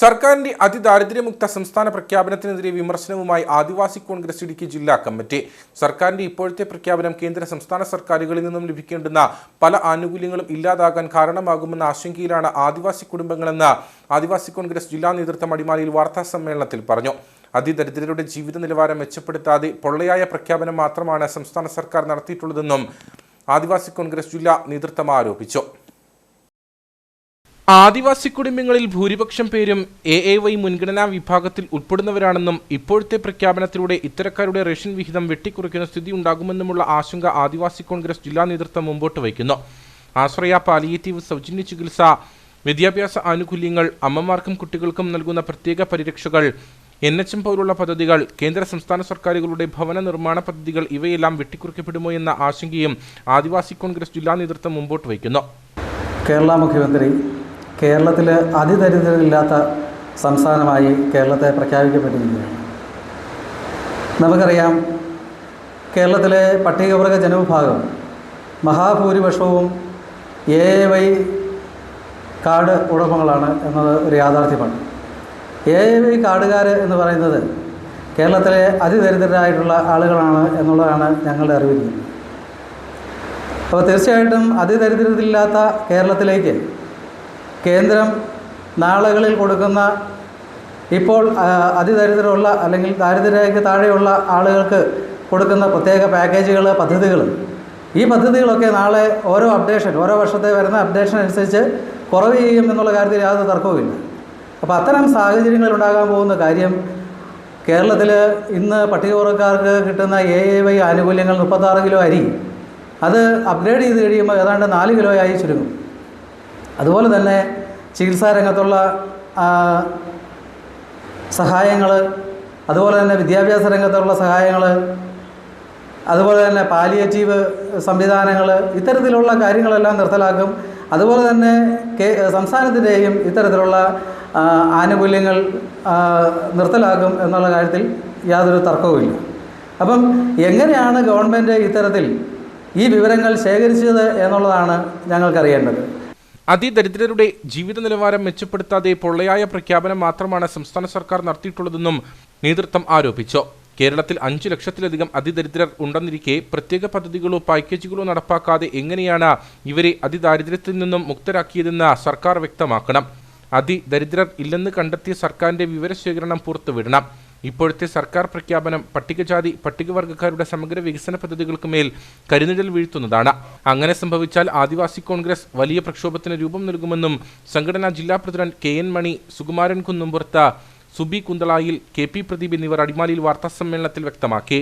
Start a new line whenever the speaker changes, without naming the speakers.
സർക്കാരിന്റെ അതിദാരിദ്ര്യമുക്ത സംസ്ഥാന പ്രഖ്യാപനത്തിനെതിരെ വിമർശനവുമായി ആദിവാസി കോൺഗ്രസ് ഇടുക്കി ജില്ലാ കമ്മിറ്റി. സർക്കാരിന്റെ ഇപ്പോഴത്തെ പ്രഖ്യാപനം കേന്ദ്ര സംസ്ഥാന സർക്കാരുകളിൽ നിന്നും ലഭിക്കേണ്ടുന്ന പല ആനുകൂല്യങ്ങളും ഇല്ലാതാകാൻ കാരണമാകുമെന്ന ആശങ്കയിലാണ് ആദിവാസി കുടുംബങ്ങളെന്ന് ആദിവാസി കോൺഗ്രസ് ജില്ലാ നേതൃത്വം അടിമാലിയിൽ വാർത്താ സമ്മേളനത്തിൽ പറഞ്ഞു. അതിദരിദ്രരുടെ ജീവിത നിലവാരം മെച്ചപ്പെടുത്താതെ പൊള്ളയായ പ്രഖ്യാപനം മാത്രമാണ് സംസ്ഥാന സർക്കാർ നടത്തിയിട്ടുള്ളതെന്നും ആദിവാസി കോൺഗ്രസ് ജില്ലാ നേതൃത്വം ആരോപിച്ചു. ആദിവാസി കുടുംബങ്ങളിൽ ഭൂരിപക്ഷം പേരും എ എ വൈ മുൻഗണനാ വിഭാഗത്തിൽ ഉൾപ്പെടുന്നവരാണെന്നും ഇപ്പോഴത്തെ പ്രഖ്യാപനത്തിലൂടെ ഇത്തരക്കാരുടെ റേഷൻ വിഹിതം വെട്ടിക്കുറയ്ക്കുന്ന സ്ഥിതി ഉണ്ടാകുമെന്നുമുള്ള ആശങ്ക ആദിവാസി കോൺഗ്രസ് ജില്ലാ നേതൃത്വം മുമ്പോട്ട് വയ്ക്കുന്നു. ആശ്രയ പാലിയേറ്റീവ് സൗജന്യ ചികിത്സ വിദ്യാഭ്യാസ ആനുകൂല്യങ്ങൾ അമ്മമാർക്കും കുട്ടികൾക്കും നൽകുന്ന പ്രത്യേക പരിരക്ഷകൾ എൻ എച്ച് എം പോലുള്ള പദ്ധതികൾ കേന്ദ്ര സംസ്ഥാന സർക്കാരുകളുടെ ഭവന നിർമ്മാണ പദ്ധതികൾ ഇവയെല്ലാം വെട്ടിക്കുറിക്കപ്പെടുമോ എന്ന ആശങ്കയും ആദിവാസി കോൺഗ്രസ് ജില്ലാ നേതൃത്വം മുമ്പോട്ട് വയ്ക്കുന്നു.
കേരള മുഖ്യമന്ത്രി കേരളത്തിൽ അതിദരിദ്രരില്ലാത്ത സംസ്ഥാനമായി കേരളത്തെ പ്രഖ്യാപിക്കപ്പെട്ടിരിക്കുകയാണ് നമുക്കറിയാം കേരളത്തിലെ പട്ടികവർഗ ജനവിഭാഗം മഹാഭൂരിപക്ഷവും എ വൈ കാർഡ് ഉടമകളാണ് എന്നത് ഒരു യാഥാർത്ഥ്യമാണ്. എ വൈ കാർഡുകാർ എന്ന് പറയുന്നത് കേരളത്തിലെ അതിദരിദ്രരായിട്ടുള്ള ആളുകളാണ് എന്നുള്ളതാണ് ഞങ്ങളുടെ അറിവിരിക്കുന്നത് അപ്പോൾ തീർച്ചയായിട്ടും അതിദരിദ്രരില്ലാത്ത കേരളത്തിലേക്ക് കേന്ദ്രം നാളുകളിൽ കൊടുക്കുന്ന ഇപ്പോൾ അതിദരിദ്രമുള്ള അല്ലെങ്കിൽ ദാരിദ്ര്യരേഖയ്ക്ക് താഴെയുള്ള ആളുകൾക്ക് കൊടുക്കുന്ന പ്രത്യേക പാക്കേജുകൾ പദ്ധതികൾ ഈ പദ്ധതികളൊക്കെ നാളെ ഓരോ അപ്ഡേഷൻ ഓരോ വർഷത്തെ വരുന്ന അപ്ഡേഷൻ അനുസരിച്ച് കുറവ് ചെയ്യും എന്നുള്ള കാര്യത്തിൽ യാതൊരു തർക്കവുമില്ല. അപ്പോൾ അത്തരം സാഹചര്യങ്ങൾ ഉണ്ടാകാൻ പോകുന്ന കാര്യം കേരളത്തിൽ ഇന്ന് പട്ടികവർഗക്കാർക്ക് കിട്ടുന്ന എ എ വൈ ആനുകൂല്യങ്ങൾ മുപ്പത്താറ് കിലോ അരി. അത് അപ്ഗ്രേഡ് ചെയ്ത് കഴിയുമ്പോൾ ഏതാണ്ട് നാല് കിലോ ആയി ചുരുങ്ങും. അതുപോലെ തന്നെ ചികിത്സാ രംഗത്തുള്ള സഹായങ്ങൾ അതുപോലെ തന്നെ വിദ്യാഭ്യാസ രംഗത്തുള്ള സഹായങ്ങൾ അതുപോലെ തന്നെ പാലിയേറ്റീവ് സംവിധാനങ്ങൾ ഇത്തരത്തിലുള്ള കാര്യങ്ങളെല്ലാം നിർത്തലാക്കും. അതുപോലെ തന്നെ കേ സംസ്ഥാനത്തിന്റെയും ഇത്തരത്തിലുള്ള ആനുകൂല്യങ്ങൾ നിർത്തലാക്കും എന്നുള്ള കാര്യത്തിൽ യാതൊരു തർക്കവുമില്ല അപ്പം എങ്ങനെയാണ് ഗവൺമെന്റ് ഇത്തരത്തിൽ ഈ വിവരങ്ങൾ ശേഖരിച്ചത് എന്നുള്ളതാണ് ഞങ്ങൾക്കറിയേണ്ടത്.
അതിദരിദ്രരുടെ ജീവിത നിലവാരം മെച്ചപ്പെടുത്താതെ പൊള്ളയായ പ്രഖ്യാപനം മാത്രമാണ് സംസ്ഥാന സർക്കാർ നടത്തിയിട്ടുള്ളതെന്നും നേതൃത്വം ആരോപിച്ചു. കേരളത്തിൽ അഞ്ചു ലക്ഷത്തിലധികം അതിദരിദ്രർ ഉണ്ടെന്നിരിക്കെ പ്രത്യേക പദ്ധതികളോ പാക്കേജുകളോ നടപ്പാക്കാതെ എങ്ങനെയാണ് ഇവരെ അതിദാരിദ്ര്യത്തിൽ നിന്നും മുക്തരാക്കിയതെന്ന് സർക്കാർ വ്യക്തമാക്കണം. അതിദരിദ്രർ ഇല്ലെന്ന് കണ്ടെത്തിയ സർക്കാരിന്റെ വിവരശേഖരണം പുറത്തുവിടണം. ഇപ്പോഴത്തെ സർക്കാർ പ്രഖ്യാപനം പട്ടികജാതി പട്ടികവർഗക്കാരുടെ സമഗ്ര വികസന പദ്ധതികൾക്ക് മേൽ കരിനിഴൽ വീഴ്ത്തുന്നതാണ്. അങ്ങനെ സംഭവിച്ചാൽ ആദിവാസി കോൺഗ്രസ് വലിയ പ്രക്ഷോഭത്തിന് രൂപം നൽകുമെന്നും സംഘടനാ ജില്ലാ president K N Mani Sukumaran Kunnumpurathu Subi കുന്തളായിൽ K P Pradeep എന്നിവർ അടിമാലിയിൽ വാർത്താസമ്മേളനത്തിൽ വ്യക്തമാക്കി.